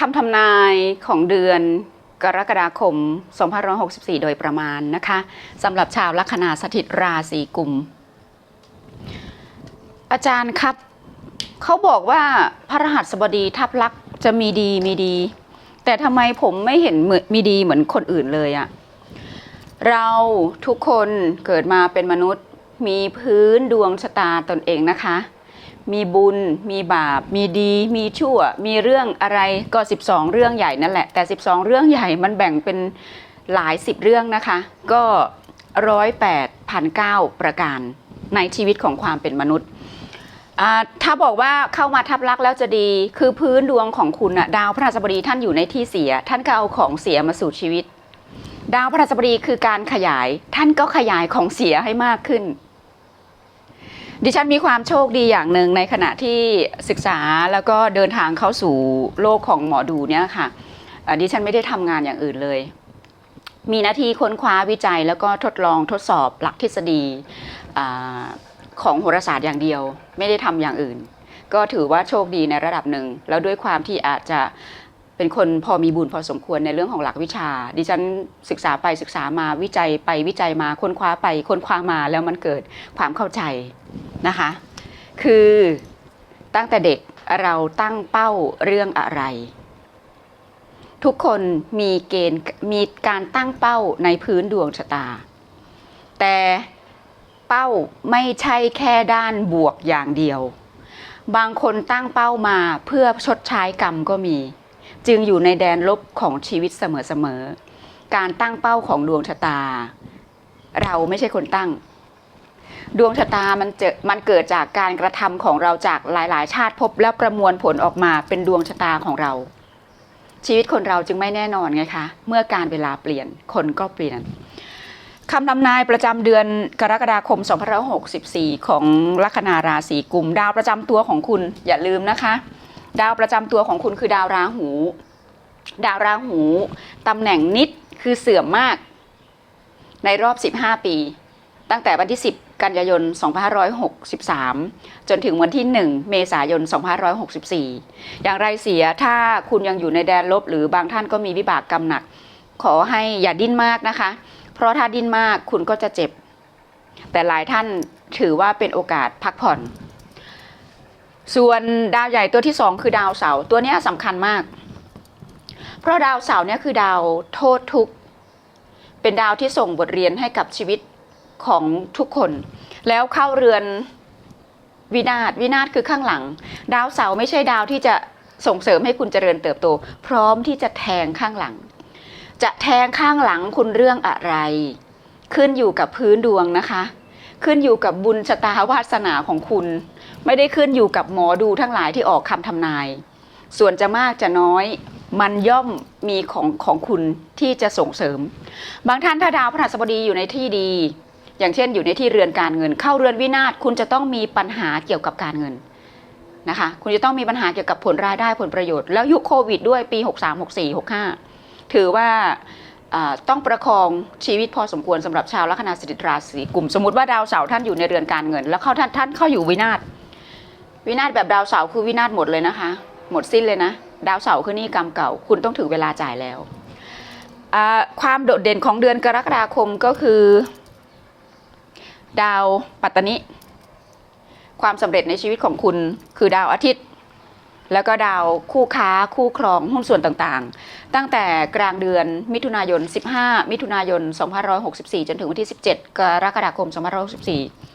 คำทำนายของเดือนกรกฎาคม 2564 โดยประมาณนะคะสำหรับชาวลัคนาสถิตราศีกุม อาจารย์ครับ เขาบอกว่าพระรหัสบดีทับลักษ์จะมีดีมีดี แต่ทำไมผมไม่เห็นเหมือนมีดีเหมือนคนอื่นเลยอะเราทุกคนเกิดมาเป็นมนุษย์มีพื้นดวงชะตาตนเองนะคะ มีบุญ มีบาป มีดี มีชั่ว มีเรื่องอะไรก็ 12 เรื่องใหญ่นั่นแหละ แต่ 12 เรื่องใหญ่มันแบ่งเป็นหลายสิบเรื่องนะคะ ก็ร้อยแปดพันเก้าประการในชีวิตของความเป็นมนุษย์ถ้าบอกว่าเข้ามาทับลักแล้วจะดีคือพื้นดวงของคุณอะดาวพระราชบดีท่านอยู่ในที่เสีย ท่านก็เอาของเสียมาสู่ชีวิต ดาวพระราชบดีคือการขยาย ท่านก็ขยายของเสียให้มากขึ้น ดิฉันมีความโชคดีอย่างหนึ่งในขณะที่ศึกษาแล้วก็เดินทางเข้าสู่โลกของหมอดูเนี่ยค่ะดิฉันไม่ได้ทำงานอย่างอื่นเลย มีหน้าที่ค้นคว้าวิจัย แล้วก็ทดลองทดสอบหลักทฤษฎีอของโหราศาสตร์อย่างเดียว ไม่ได้ทำอย่างอื่น ก็ถือว่าโชคดีในระดับหนึ่ง แล้วด้วยความที่อาจจะ เป็นคนพอมีบุญพอสมควรในเรื่องของหลักวิชา ดิฉันศึกษาไปศึกษามาวิจัยไปวิจัยมาค้นคว้าไปค้นคว้ามาแล้วมันเกิดความเข้าใจนะคะ คือตั้งแต่เด็กเราตั้งเป้าเรื่องอะไร ทุกคนมีเกณฑ์มีการตั้งเป้าในพื้นดวงชะตา แต่เป้าไม่ใช่แค่ด้านบวกอย่างเดียว บางคนตั้งเป้ามาเพื่อชดใช้กรรมก็มี จึงอยู่ในแดนลบของชีวิตเสมอๆ การตั้งเป้าของดวงชะตา เราไม่ใช่คนตั้ง ดวงชะตามันเจอมันเกิดจากการกระทำของเราจากหลายๆ ชาติภพแล้วประมวลผลออกมาเป็นดวงชะตาของเรา ชีวิตคนเราจึงไม่แน่นอนไงคะ เมื่อการเวลาเปลี่ยนคนก็เปลี่ยนคำนำนายประจำเดือนกรกฎาคม 2564 ของลัคนาราศีกุม ดาวประจำตัวของคุณอย่าลืมนะคะ ดาวประจำตัวของคุณคือดาวราหู ดาวราหูตำแหน่งนิดคือเสื่อมมาก ในรอบ 15 ปี ตั้งแต่วันที่ 10 กันยายน 2563 จนถึงวันที่ 1 เมษายน 2564 อย่างไรเสียถ้าคุณยังอยู่ในแดนลบ หรือบางท่านก็มีวิบากกรรมหนัก ขอให้อย่าดิ้นมากนะคะ เพราะถ้าดิ้นมากคุณก็จะเจ็บ แต่หลายท่านถือว่าเป็นโอกาสพักผ่อน ส่วนดาวใหญ่ตัวที่สองคือดาวเสาร์ตัวนี้สำคัญมาก เพราะดาวเสาร์เนี่ยคือดาวโทษทุกข์เป็นดาวที่ส่งบทเรียนให้กับชีวิตของทุกคน แล้วเข้าเรือนวินาศวินาศคือข้างหลัง ดาวเสาร์ไม่ใช่ดาวที่จะส่งเสริมให้คุณเจริญเติบโต พร้อมที่จะแทงข้างหลัง จะแทงข้างหลังคุณเรื่องอะไร ขึ้นอยู่กับพื้นดวงนะคะ ขึ้นอยู่กับบุญชะตาวาสนาของคุณ ไม่ได้ขึ้นอยู่กับหมอดูทั้งหลายที่ออกคำทำนาย ส่วนจะมากจะน้อยมันย่อมมีของของคุณที่จะส่งเสริม บางท่านถ้าดาวพฤหัสบดีอยู่ในที่ดี อย่างเช่นอยู่ในที่เรือนการเงิน เข้าเรือนวินาศคุณจะต้องมีปัญหาเกี่ยวกับการเงินนะคะคุณจะต้องมีปัญหาเกี่ยวกับผลรายได้ผลประโยชน์ แล้วยุคโควิดด้วยปี 63 64 65 ถือว่าอ่าต้องประคองชีวิตพอสมควรสำหรับชาวลัคนาสถิตราศีกลุ่ม สมมติว่าดาวเสาร์ท่านอยู่ในเรือนการเงิน แล้วเข้าท่านท่านเข้าอยู่วินาศ วินาศแบบดาวเสาร์คือวินาศหมดเลยนะคะ หมดสิ้นเลยนะ ดาวเสาร์คือนี่กรรมเก่า คุณต้องถึงเวลาจ่ายแล้ว ความโดดเด่นของเดือนกรกฎาคมก็คือ ดาวปัตตนิความสำเร็จในชีวิตของคุณคือดาวอาทิตย์ แล้วก็ดาวคู่ค้าคู่ครองหุ้นส่วนต่างๆ ตั้งแต่กลางเดือนมิถุนายน 15 มิถุนายน 2564 จนถึงวันที่ 17 กรกฎาคม 2564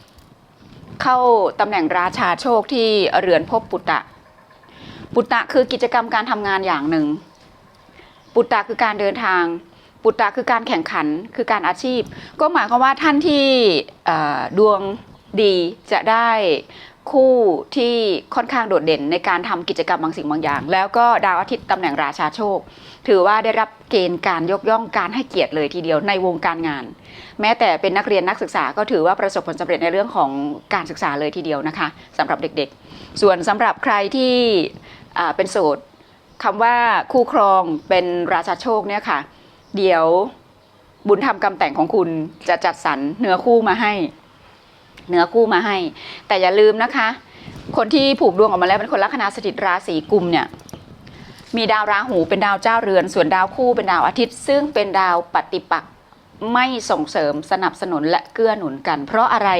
เข้าตำแหน่งราชาโชคที่เรือนพบปุตตะ ปุตตะคือกิจกรรมการทำงานอย่างหนึ่ง ปุตตะคือการเดินทาง ปุตตะคือการแข่งขันคือการอาชีพ ก็หมายความว่าท่านที่ดวงดีจะได้ คู่ที่ค่อนข้างโดดเด่นในการทำกิจกรรมบางสิ่งบางอย่าง แล้วก็ดาวอาทิตย์ตำแหน่งราชาโชค ถือว่าได้รับเกณฑ์การยกย่องการให้เกียรติเลยทีเดียวในวงการงาน แม้แต่เป็นนักเรียนนักศึกษาก็ถือว่าประสบผลสำเร็จในเรื่องของการศึกษาเลยทีเดียวนะคะสำหรับเด็กๆ ส่วนสำหรับใครที่เป็นโสดคำว่าคู่ครองเป็นราชาโชคเนี่ยค่ะ เดี๋ยวบุญธรรมกรรมแต่งของคุณจะจัดสรรเนื้อคู่มาให้ เนื้อคู่มาให้ แต่อย่าลืมนะคะ คนที่ผูกดวงออกมาแล้วเป็นคนลัคนาสถิตราศีกุมเนี่ยมีดาวราหูเป็นดาวเจ้าเรือน ส่วนดาวคู่เป็นดาวอาทิตย์ ซึ่งเป็นดาวปฏิปักษ์ไม่ส่งเสริมสนับสนุนและเกื้อหนุนกัน เพราะอะไร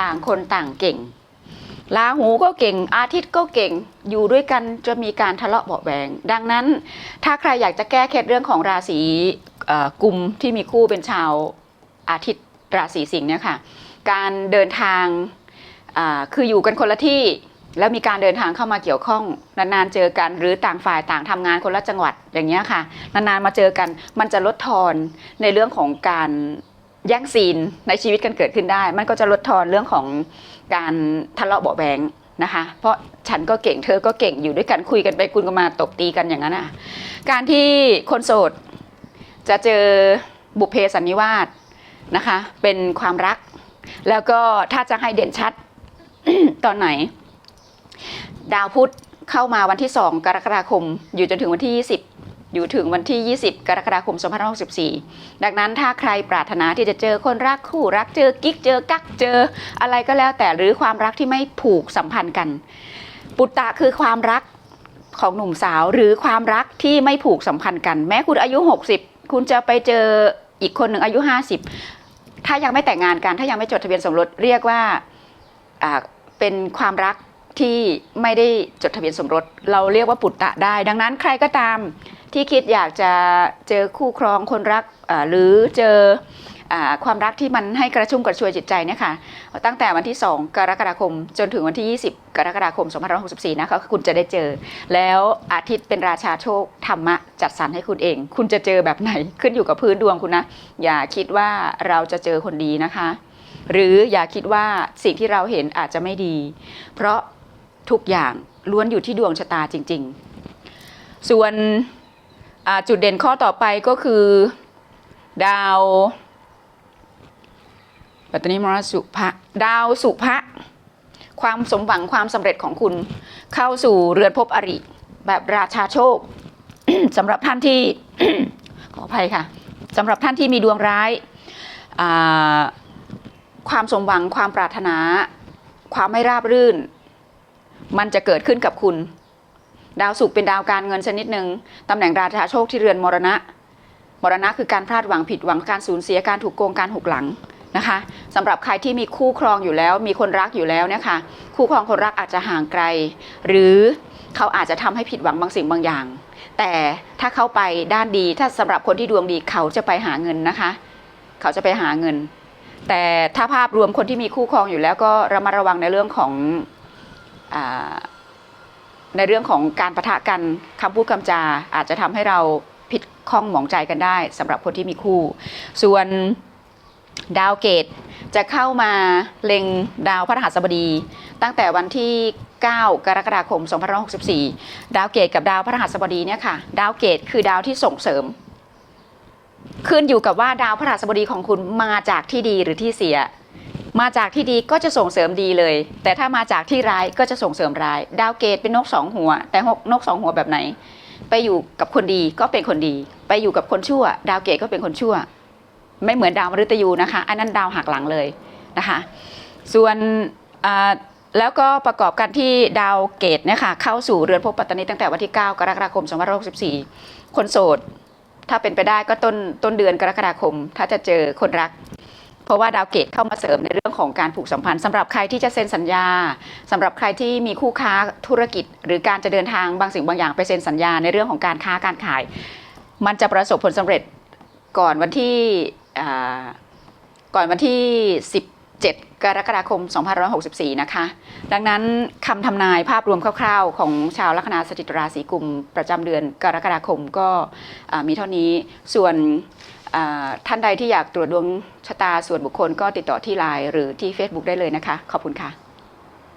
ต่างคนต่างเก่งราหูก็เก่ง อาทิตย์ก็เก่ง อยู่ด้วยกันจะมีการทะเลาะเบาะแวง ดังนั้น ถ้าใครอยากจะแก้เคล็ดเรื่องของราศีกุมที่มีคู่เป็นชาวอาทิตย์ราศีสิงห์เนี่ยค่ะ การเดินทางคืออยู่กันคนละที่ แล้วมีการเดินทางเข้ามาเกี่ยวข้องนานๆเจอกัน หรือต่างฝ่ายต่างทำงานคนละจังหวัดอย่างเงี้ยค่ะ นานๆมาเจอกัน มันจะลดทอนในเรื่องของการแย่งซีนในชีวิตกันเกิดขึ้นได้ มันก็จะลดทอนเรื่องของการทะเลาะเบาแวงนะคะ เพราะฉันก็เก่งเธอก็เก่งอยู่ด้วยกันคุยกันไปคุณก็มาตบตีกันอย่างนั้นอะ การที่คนโสดจะเจอบุพเพสันนิวาสนะคะ เป็นความรัก แล้วก็ถ้าจะให้เด่นชัดตอนไหน ดาวพุธเข้ามาวันที่2กรกฎาคม อยู่จนถึงวันที่ 20 อยู่ถึงวันที่ 20 กรกฎาคม 2564 ดังนั้นถ้าใครปรารถนาที่จะเจอคนรักคู่รักเจอกิ๊กเจอกักเจอ อะไรก็แล้วแต่หรือความรักที่ไม่ผูกสัมพันธ์กัน ปุตตะคือความรักของหนุ่มสาวหรือความรักที่ไม่ผูกสัมพันธ์กัน แม้คุณอายุ 60 คุณจะไปเจออีกคนหนึ่งอายุ 50 ถ้ายังไม่แต่งงานกัน ถ้ายังไม่จดทะเบียนสมรสเรียกว่าเป็นความรักที่ไม่ได้จดทะเบียนสมรส เราเรียกว่าปุตตะได้ ดังนั้นใครก็ตามที่คิดอยากจะเจอคู่ครองคนรักหรือเจอ ความรักที่มันให้กระชุ่มกระชวยจิตใจเนี่ยค่ะตั้งแต่วันที่ 2 กรกฎาคม จนถึงวันที่ 20 กรกฎาคม 2564 นะคะคุณจะได้เจอ แล้วอาทิตย์เป็นราชาโชคธรรมะจัดสรรให้คุณเอง คุณจะเจอแบบไหนขึ้นอยู่กับพื้นดวงคุณนะ อย่าคิดว่าเราจะเจอคนดีนะคะ หรืออย่าคิดว่าสิ่งที่เราเห็นอาจจะไม่ดี เพราะทุกอย่างล้วนอยู่ที่ดวงชะตาจริง ๆ ส่วนจุดเด่นข้อต่อไปก็คือดาว ปัตตานีมรสุภะดาวสุภะความสมหวังความสำเร็จของคุณ เข้าสู่เรือนภพอริ แบบราชาโชคสำหรับท่านที่ขออภัยค่ะสำหรับท่านที่มีดวงร้าย ความสมหวังความปรารถนา ความไม่ราบรื่น มันจะเกิดขึ้นกับคุณ ดาวศุกร์เป็นดาวการเงินชนิดหนึ่งตำแหน่งราชาโชคที่เรือนมรณะ มรณะคือการพลาดหวังผิดหวังการสูญเสียการถูกโกงการหกหลัง นะคะสำหรับใครที่มีคู่ครองอยู่แล้ว มีคนรักอยู่แล้วนี่ยค่ะคู่ครองคนรักอาจจะห่างไกล หรือเขาอาจจะทำให้ผิดหวังบางสิ่งบางอย่าง แต่ถ้าเขาไปด้านดีถ้าสำหรับคนที่ดวงดีเขาจะไปหาเงินนะคะ เขาจะไปหาเงิน แต่ถ้าภาพรวมคนที่มีคู่ครองอยู่แล้วก็ระมัดระวังในเรื่องของอในเรื่องของการประทะกันคำพูดคำจาอาจจะทำให้เราผิดข้องหมองใจกันได้สำหรับคนที่มีคู่ ส่วน ดาวเกตจะเข้ามาเล็งดาวพระรหัสบดี ตั้งแต่วันที่ 9 กรกฎาคม 2564 ดาวเกตกับดาวพระรหัสบดีเนี่ยค่ะ ดาวเกตคือดาวที่ส่งเสริม ขึ้นอยู่กับว่าดาวพระราชบดีของคุณมาจากที่ดีหรือที่เสีย มาจากที่ดีก็จะส่งเสริมดีเลย แต่ถ้ามาจากที่ร้ายก็จะส่งเสริมร้าย ดาวเกตเป็นนกสองหัว แต่นกสองหัวแบบไหน ไปอยู่กับคนดีก็เป็นคนดี ไปอยู่กับคนชั่ว ดาวเกตก็เป็นคนชั่ว ไม่เหมือนดาวมฤตยูนะคะอันนั้นดาวหักหลังเลยนะคะ ส่วนแล้วก็ประกอบกันที่ดาวเกตเนี่ยค่ะเข้าสู่เรือนภพปัตตานีตั้งแต่วันที่ 9 กรกฎาคม2564 คนโสด ถ้าเป็นไปได้ก็ต้นต้นเดือนกรกฎาคม ถ้าจะเจอคนรัก เพราะว่าดาวเกตเข้ามาเสริมในเรื่องของการผูกสัมพันธ์สำหรับใครที่จะเซ็นสัญญาสำหรับใครที่มีคู่ค้าธุรกิจ หรือการจะเดินทางบางสิ่งบางอย่างไปเซ็นสัญญาในเรื่องของการค้าการขาย มันจะประสบผลสำเร็จก่อนวันที่ ก่อนวันที่ 17 กรกฎาคม 2564 นะคะ ดังนั้นคำทำนายภาพรวมคร่าวๆ ของชาวลัคนาสถิตราศีกุมประจำเดือนกรกฎาคมก็มีเท่านี้ส่วนท่านใดที่อยากตรวจดวงชะตาส่วนบุคคลก็ติดต่อที่ไลน์หรือที่ Facebook ได้เลยนะคะ ขอบคุณค่ะ